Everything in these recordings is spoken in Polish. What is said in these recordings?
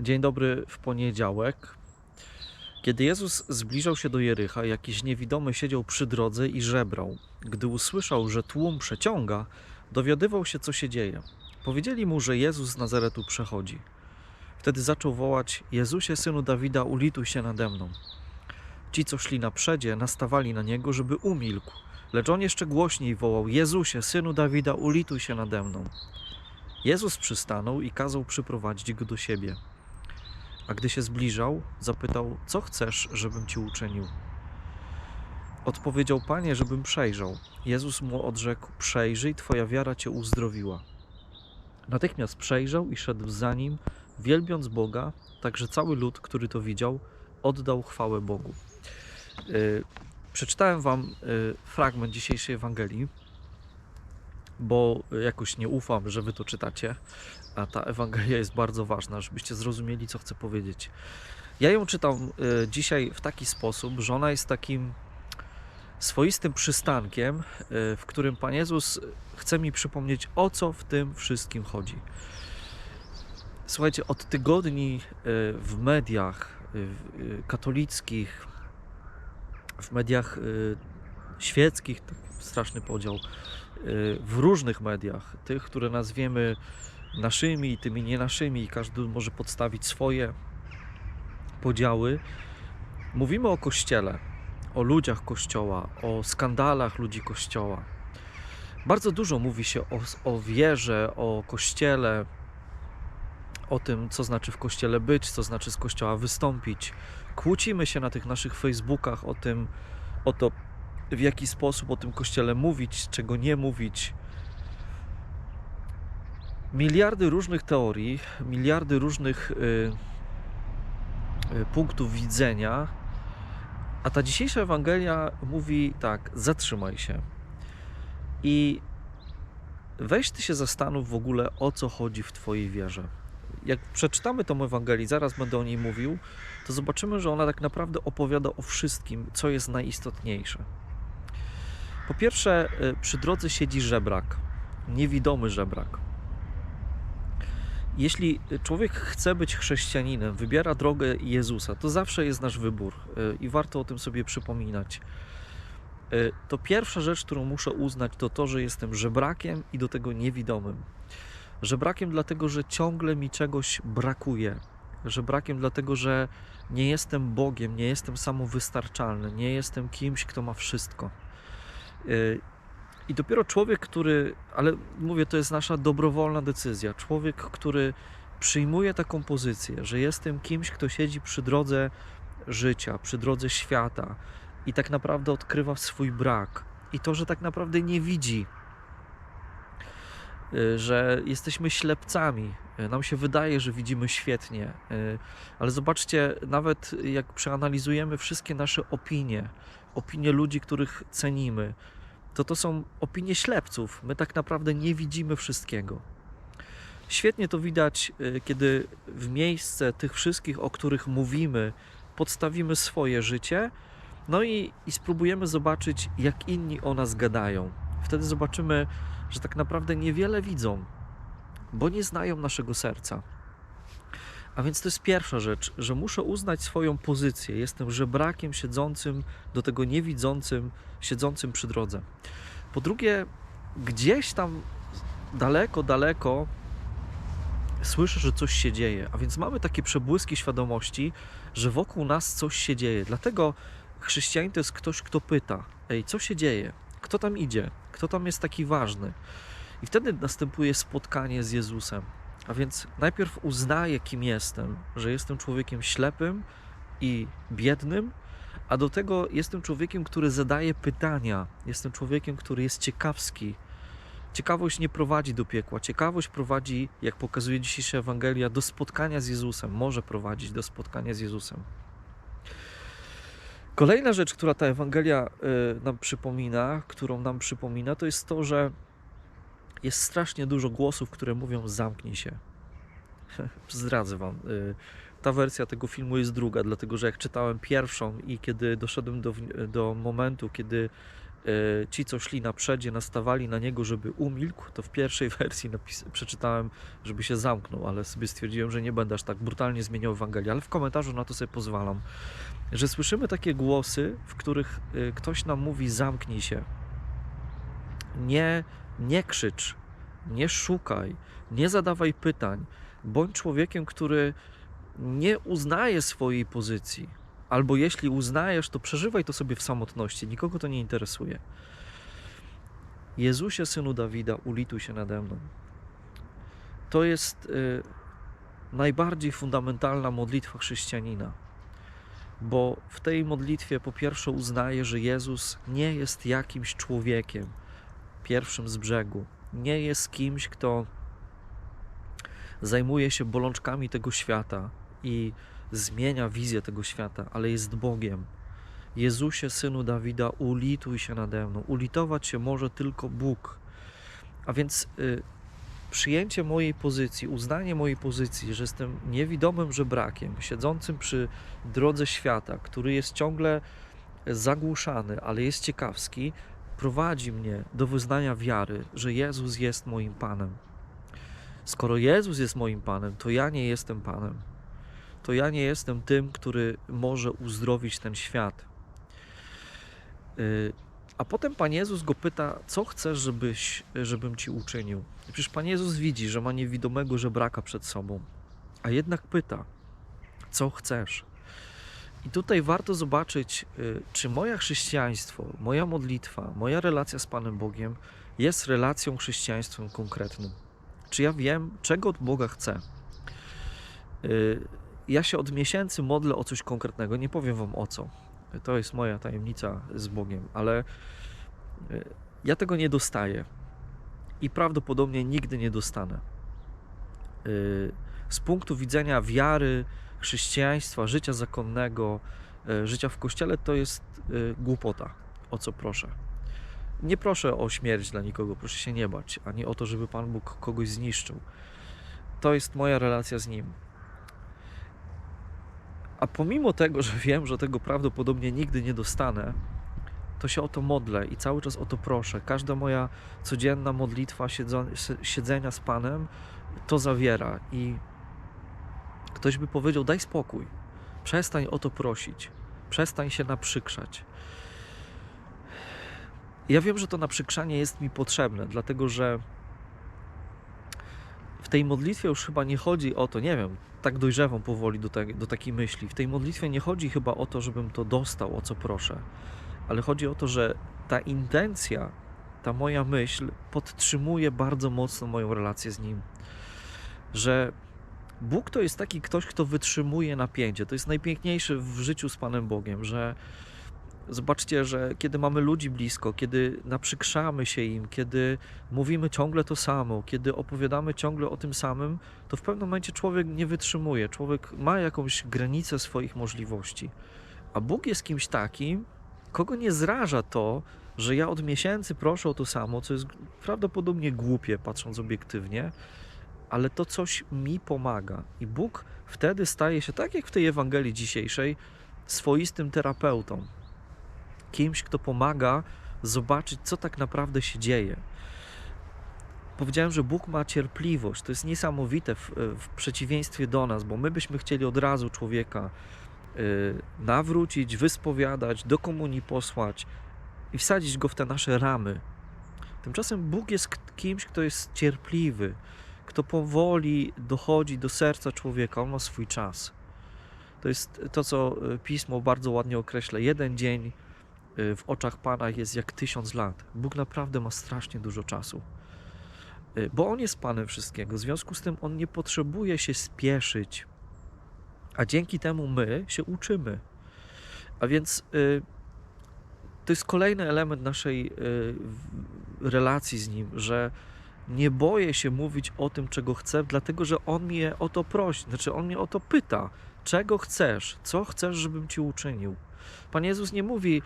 Dzień dobry w poniedziałek. Kiedy Jezus zbliżał się do Jericha, jakiś niewidomy siedział przy drodze i żebrał. Gdy usłyszał, że tłum przeciąga, dowiadywał się, co się dzieje. Powiedzieli mu, że Jezus z Nazaretu przechodzi. Wtedy zaczął wołać: Jezusie, synu Dawida, ulituj się nade mną. Ci, co szli na przedzie, nastawali na niego, żeby umilkł. Lecz on jeszcze głośniej wołał: Jezusie, synu Dawida, ulituj się nade mną. Jezus przystanął i kazał przyprowadzić go do siebie. A gdy się zbliżał, zapytał: Co chcesz, żebym ci uczynił? Odpowiedział: Panie, żebym przejrzał. Jezus mu odrzekł: Przejrzyj, twoja wiara cię uzdrowiła. Natychmiast przejrzał i szedł za nim, wielbiąc Boga, tak że cały lud, który to widział, oddał chwałę Bogu. Yy, przeczytałem wam yy, fragment dzisiejszej Ewangelii, bo jakoś nie ufam, że wy to czytacie, a ta Ewangelia jest bardzo ważna, żebyście zrozumieli, co chcę powiedzieć. Ja ją czytam y, dzisiaj w taki sposób, że ona jest takim swoistym przystankiem, y, w którym Pan Jezus chce mi przypomnieć, o co w tym wszystkim chodzi. Słuchajcie, od tygodni y, w mediach katolickich, w mediach świeckich, tak straszny podział, w różnych mediach, tych, które nazwiemy naszymi i tymi nie naszymi, każdy może podstawić swoje podziały. Mówimy o Kościele, o ludziach Kościoła, o skandalach ludzi Kościoła. Bardzo dużo mówi się o, o wierze, o Kościele, o tym, co znaczy w Kościele być, co znaczy z Kościoła wystąpić. Kłócimy się na tych naszych Facebookach o tym, o to, w jaki sposób o tym Kościele mówić, czego nie mówić. Miliardy różnych teorii, miliardy różnych y, y, punktów widzenia, a ta dzisiejsza Ewangelia mówi tak: zatrzymaj się i weź ty się zastanów w ogóle o co chodzi w Twojej wierze. Jak przeczytamy tą Ewangelię, zaraz będę o niej mówił, to zobaczymy, że ona tak naprawdę opowiada o wszystkim, co jest najistotniejsze. Po pierwsze, y, przy drodze siedzi żebrak, niewidomy żebrak. Jeśli człowiek chce być chrześcijaninem, wybiera drogę Jezusa, to zawsze jest nasz wybór y, i warto o tym sobie przypominać. Y, To pierwsza rzecz, którą muszę uznać, to to, że jestem żebrakiem i do tego niewidomym. Żebrakiem dlatego, że ciągle mi czegoś brakuje. Żebrakiem dlatego, że nie jestem Bogiem, nie jestem samowystarczalny, nie jestem kimś, kto ma wszystko. I dopiero człowiek, który, ale mówię, to jest nasza dobrowolna decyzja, człowiek, który przyjmuje taką pozycję, że jestem kimś, kto siedzi przy drodze życia, przy drodze świata i tak naprawdę odkrywa swój brak. I to, że tak naprawdę nie widzi, że jesteśmy ślepcami. Y, Nam się wydaje, że widzimy świetnie, y, ale zobaczcie, nawet jak przeanalizujemy wszystkie nasze opinie, opinie ludzi, których cenimy, to to są opinie ślepców. My tak naprawdę nie widzimy wszystkiego. Świetnie to widać, y, kiedy w miejsce tych wszystkich, o których mówimy, podstawimy swoje życie, no i, i spróbujemy zobaczyć, jak inni o nas gadają. Wtedy zobaczymy, że tak naprawdę niewiele widzą, bo nie znają naszego serca. A więc to jest pierwsza rzecz, że muszę uznać swoją pozycję. Jestem żebrakiem siedzącym do tego niewidzącym, siedzącym przy drodze. Po drugie, gdzieś tam daleko, daleko słyszę, że coś się dzieje, a więc mamy takie przebłyski świadomości, że wokół nas coś się dzieje. Dlatego chrześcijanin to jest ktoś, kto pyta: Ej, co się dzieje? Kto tam idzie? Kto tam jest taki ważny? I wtedy następuje spotkanie z Jezusem. A więc najpierw uznaję, kim jestem, że jestem człowiekiem ślepym i biednym, a do tego jestem człowiekiem, który zadaje pytania. Jestem człowiekiem, który jest ciekawski. Ciekawość nie prowadzi do piekła. Ciekawość prowadzi, jak pokazuje dzisiejsza Ewangelia, do spotkania z Jezusem. Może prowadzić do spotkania z Jezusem. Kolejna rzecz, która ta Ewangelia y, nam przypomina, którą nam przypomina, to jest to, że jest strasznie dużo głosów, które mówią zamknij się. Zdradzę wam. y, Ta wersja tego filmu jest druga, dlatego że jak czytałem pierwszą i kiedy doszedłem do, do momentu, kiedy ci, co szli na przedzie, nastawali na niego, żeby umilkł, to w pierwszej wersji przeczytałem, żeby się zamknął, ale sobie stwierdziłem, że nie będę aż tak brutalnie zmieniał Ewangelii, ale w komentarzu na to sobie pozwalam, że słyszymy takie głosy, w których e, ktoś nam mówi zamknij się, nie, nie krzycz, nie szukaj, nie zadawaj pytań, bądź człowiekiem, który nie uznaje swojej pozycji, albo jeśli uznajesz, to przeżywaj to sobie w samotności, nikogo to nie interesuje. Jezusie, synu Dawida, ulituj się nade mną. To jest y, najbardziej fundamentalna modlitwa chrześcijanina, bo w tej modlitwie po pierwsze uznaje, że Jezus nie jest jakimś człowiekiem, pierwszym z brzegu, nie jest kimś, kto zajmuje się bolączkami tego świata i zmienia wizję tego świata, ale jest Bogiem. Jezusie, synu Dawida, ulituj się nade mną. Ulitować się może tylko Bóg. A więc y, przyjęcie mojej pozycji, uznanie mojej pozycji, że jestem niewidomym żebrakiem, siedzącym przy drodze świata, który jest ciągle zagłuszany, ale jest ciekawski, prowadzi mnie do wyznania wiary, że Jezus jest moim Panem. Skoro Jezus jest moim Panem, to ja nie jestem Panem. To ja nie jestem tym, który może uzdrowić ten świat. Y, A potem Pan Jezus go pyta, co chcesz, żebyś, żebym ci uczynił? Przecież Pan Jezus widzi, że ma niewidomego żebraka przed sobą, a jednak pyta, co chcesz? I tutaj warto zobaczyć, y, czy moje chrześcijaństwo, moja modlitwa, moja relacja z Panem Bogiem jest relacją chrześcijaństwem konkretnym. Czy ja wiem, czego od Boga chcę? Ja się od miesięcy modlę o coś konkretnego, nie powiem Wam o co. To jest moja tajemnica z Bogiem, ale y, ja tego nie dostaję i prawdopodobnie nigdy nie dostanę. Y, Z punktu widzenia wiary, chrześcijaństwa, życia zakonnego, y, życia w kościele, to jest głupota. O co proszę? Nie proszę o śmierć dla nikogo, proszę się nie bać, ani o to, żeby Pan Bóg kogoś zniszczył. To jest moja relacja z Nim. A pomimo tego, że wiem, że tego prawdopodobnie nigdy nie dostanę, to się o to modlę i cały czas o to proszę. Każda moja codzienna modlitwa siedzenia z Panem to zawiera. I ktoś by powiedział: daj spokój, przestań o to prosić, przestań się naprzykrzać. Ja wiem, że to naprzykrzanie jest mi potrzebne, dlatego że w tej modlitwie już chyba nie chodzi o to, nie wiem, tak dojrzewam powoli do, te, do takiej myśli. W tej modlitwie nie chodzi chyba o to, żebym to dostał, o co proszę, ale chodzi o to, że ta intencja, ta moja myśl podtrzymuje bardzo mocno moją relację z Nim. Że Bóg to jest taki ktoś, kto wytrzymuje napięcie. To jest najpiękniejsze w życiu z Panem Bogiem, że zobaczcie, że kiedy mamy ludzi blisko, kiedy naprzykrzamy się im, kiedy mówimy ciągle to samo, kiedy opowiadamy ciągle o tym samym, to w pewnym momencie człowiek nie wytrzymuje. Człowiek ma jakąś granicę swoich możliwości. A Bóg jest kimś takim, kogo nie zraża to, że ja od miesięcy proszę o to samo, co jest prawdopodobnie głupie, patrząc obiektywnie, ale to coś mi pomaga. I Bóg wtedy staje się, tak jak w tej Ewangelii dzisiejszej, swoistym terapeutą. Kimś, kto pomaga zobaczyć, co tak naprawdę się dzieje. Powiedziałem, że Bóg ma cierpliwość. To jest niesamowite w, w przeciwieństwie do nas, bo my byśmy chcieli od razu człowieka y, nawrócić, wyspowiadać, do komunii posłać i wsadzić go w te nasze ramy. Tymczasem Bóg jest kimś, kto jest cierpliwy, kto powoli dochodzi do serca człowieka. On ma swój czas. To jest to, co y, pismo bardzo ładnie określa. Jeden dzień w oczach Pana jest jak tysiąc lat. Bóg naprawdę ma strasznie dużo czasu. Y, Bo On jest Panem wszystkiego. W związku z tym On nie potrzebuje się spieszyć. A dzięki temu my się uczymy. A więc y, to jest kolejny element naszej y, relacji z Nim, że nie boję się mówić o tym, czego chcę, dlatego że On mnie o to prosi, znaczy On mnie o to pyta. Czego chcesz? Co chcesz, żebym Ci uczynił? Pan Jezus nie mówi,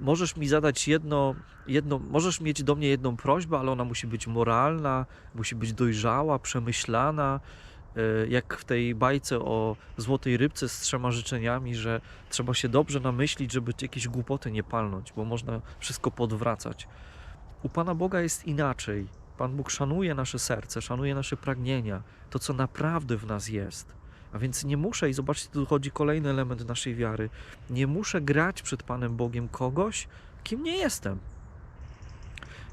możesz mi zadać jedno, jedno, możesz mieć do mnie jedną prośbę, ale ona musi być moralna, musi być dojrzała, przemyślana. y, jak w tej bajce o złotej rybce z trzema życzeniami, że trzeba się dobrze namyślić, żeby jakieś głupoty nie palnąć, bo można wszystko podwracać. U Pana Boga jest inaczej. Pan Bóg szanuje nasze serce, szanuje nasze pragnienia, to co naprawdę w nas jest. A więc nie muszę, i zobaczcie, tu chodzi kolejny element naszej wiary, nie muszę grać przed Panem Bogiem kogoś, kim nie jestem.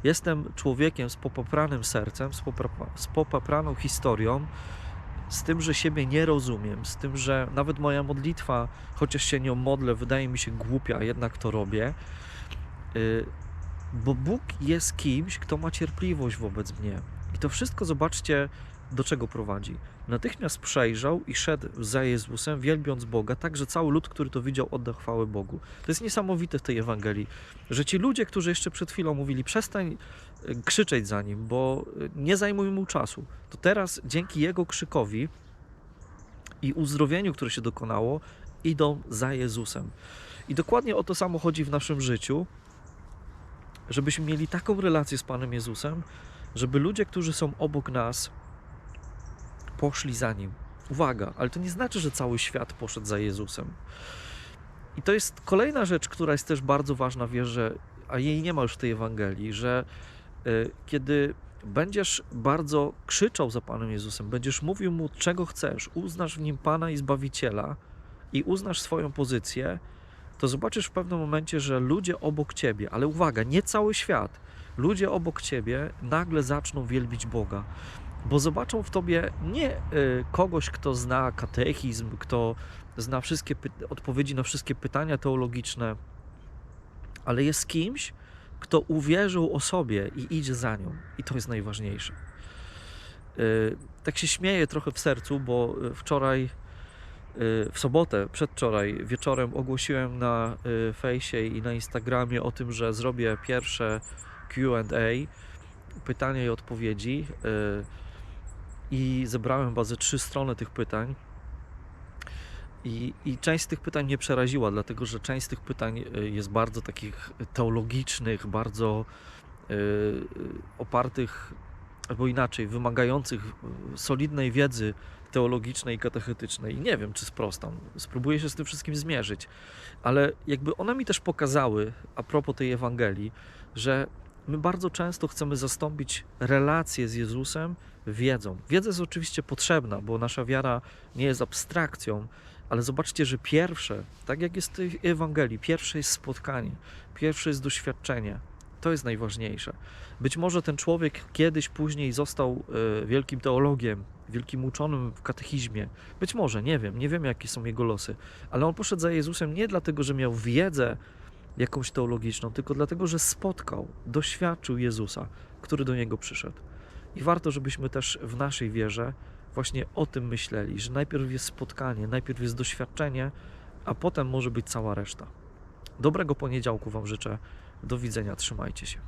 Jestem człowiekiem z popapranym sercem, z, popra- z popapraną historią, z tym, że siebie nie rozumiem, z tym, że nawet moja modlitwa, chociaż się nią modlę, wydaje mi się głupia, jednak to robię. Y, Bo Bóg jest kimś, kto ma cierpliwość wobec mnie. I to wszystko, zobaczcie, do czego prowadzi. Natychmiast przejrzał i szedł za Jezusem, wielbiąc Boga, tak że cały lud, który to widział, oddał chwałę Bogu. To jest niesamowite w tej Ewangelii, że ci ludzie, którzy jeszcze przed chwilą mówili, przestań y, krzyczeć za nim, bo y, nie zajmuj mu czasu, to teraz dzięki jego krzykowi i uzdrowieniu, które się dokonało, idą za Jezusem. I dokładnie o to samo chodzi w naszym życiu, żebyśmy mieli taką relację z Panem Jezusem, żeby ludzie, którzy są obok nas, poszli za nim. Uwaga, ale to nie znaczy, że cały świat poszedł za Jezusem. I to jest kolejna rzecz, która jest też bardzo ważna w wierze, a jej nie ma już w tej Ewangelii, że y, kiedy będziesz bardzo krzyczał za Panem Jezusem, będziesz mówił Mu, czego chcesz, uznasz w Nim Pana i Zbawiciela i uznasz swoją pozycję, to zobaczysz w pewnym momencie, że ludzie obok Ciebie, ale uwaga, nie cały świat, ludzie obok Ciebie nagle zaczną wielbić Boga bo zobaczą w tobie nie y, kogoś, kto zna katechizm, kto zna wszystkie odpowiedzi na wszystkie pytania teologiczne, ale jest kimś, kto uwierzył o sobie i idzie za nią. I to jest najważniejsze. Y, tak się śmieję trochę w sercu, bo y, wczoraj, w sobotę, przedwczoraj wieczorem ogłosiłem na fejsie i na Instagramie o tym, że zrobię pierwsze Q&A, pytania i odpowiedzi. I zebrałem chyba ze trzy strony tych pytań. I, I część z tych pytań mnie przeraziła, dlatego że część z tych pytań y, jest bardzo takich teologicznych, bardzo y, y, opartych, albo inaczej, wymagających y, solidnej wiedzy teologicznej i katechetycznej. I nie wiem, czy sprostam. Spróbuję się z tym wszystkim zmierzyć. Ale jakby one mi też pokazały, a propos tej Ewangelii, że my bardzo często chcemy zastąpić relację z Jezusem wiedzą. Wiedza jest oczywiście potrzebna, bo nasza wiara nie jest abstrakcją, ale zobaczcie, że pierwsze, tak jak jest w Ewangelii, pierwsze jest spotkanie, pierwsze jest doświadczenie. To jest najważniejsze. Być może ten człowiek kiedyś później został e, wielkim teologiem, wielkim uczonym w katechizmie. Być może, nie wiem, nie wiem jakie są jego losy, ale on poszedł za Jezusem nie dlatego, że miał wiedzę jakąś teologiczną, tylko dlatego, że spotkał, doświadczył Jezusa, który do niego przyszedł. I warto, żebyśmy też w naszej wierze właśnie o tym myśleli, że najpierw jest spotkanie, najpierw jest doświadczenie, a potem może być cała reszta. Dobrego poniedziałku Wam życzę. Do widzenia, trzymajcie się.